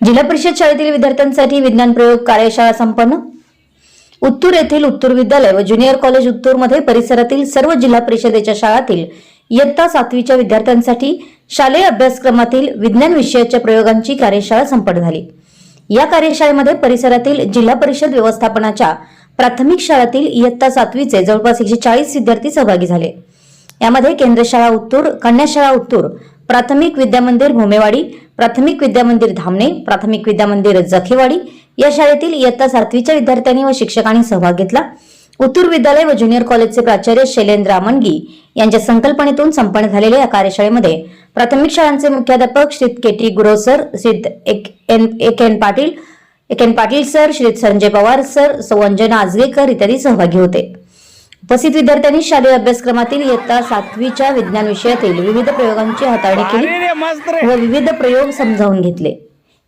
जिल्हा परिषद शाळेतील विद्यार्थ्यांसाठी विज्ञान प्रयोग कार्यशाळा संपन्न. उत्तूर येथील उत्तूर विद्यालय व ज्युनियर कॉलेज उत्तूरमध्ये परिसरातील सर्व जिल्हा परिषदेच्या शाळातील इयत्ता सातवीच्या विद्यार्थ्यांसाठी शालेय अभ्यासक्रमातील विज्ञान विषयाच्या प्रयोगांची कार्यशाळा संपन्न झाली. या कार्यशाळेमध्ये परिसरातील जिल्हा परिषद व्यवस्थापनाच्या प्राथमिक शाळातील इयत्ता सातवीचे जवळपास एकशे चाळीस विद्यार्थी सहभागी झाले. यामध्ये केंद्र शाळा उत्तूर कन्या शाळा उत्तूर प्राथमिक विद्यामंदिर भोमेवाडी प्राथमिक विद्यामंदिर धामणे प्राथमिक विद्यामंदिर जखेवाडी या शाळेतील इयत्ता सातवीच्या विद्यार्थ्यांनी व शिक्षकांनी सहभाग घेतला. उत्तूर विद्यालय व ज्युनियर कॉलेजचे प्राचार्य शैलेंद्र आमनगी यांच्या संकल्पनेतून संपन्न झालेल्या या कार्यशाळेमध्ये प्राथमिक शाळांचे मुख्याध्यापक Shri K T Gurav sir Shri एक एन एक एन पाटील एक N Patil sir Shri Sanjay Pawar sir सौ अंजना आजगेकर इत्यादी सहभागी होते. उपस्थित विद्यार्थ्यांनी शालेय अभ्यासक्रमातील इयत्ता सातवीच्या विज्ञान विषयातील विविध प्रयोगांची हाताळणी केली व विविध प्रयोग समजावून घेतले.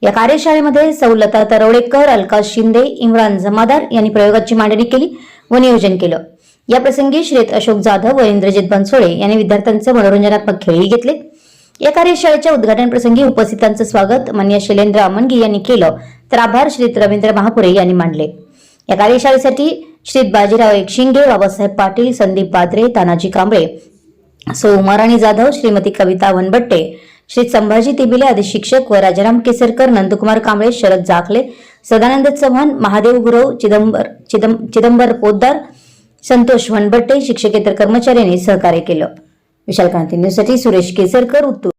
या कार्यशाळेमध्ये सौलता तरवडेकर अलकाश शिंदे इम्रान जमादार यांनी प्रयोगाची मांडणी केली व नियोजन केलं. या प्रसंगी श्रेत अशोक जाधव व इंद्रजित बनसोडे यांनी विद्यार्थ्यांचे मनोरंजनात्मक खेळही घेतले. या कार्यशाळेच्या उद्घाटन प्रसंगी उपस्थितांचं स्वागत मान्य शैलेंद्र अमनगी यांनी केलं तर आभार श्रीत रवींद्र महापुरे यांनी मांडले. या कार्यशाळेसाठी श्री बाजीराव एकशिंगे बाबासाहेब पाटील संदीप बाद्रे तानाजी कांबळे सो उमाराणी जाधव श्रीमती कविता वनबट्टे श्री संभाजी तिबिले आदी शिक्षक व राजाराम केसरकर नंदकुमार कांबळे शरद जाखले सदानंद चव्हाण महादेव गुरव चिदंबर चिदं चिदंबर पोद्दार संतोष वनबट्टे शिक्षकेतर कर्मचाऱ्यांनी सहकार्य केलं. विशाल क्रांती न्यूजसाठी सुरेश केसरकर उत्तूर.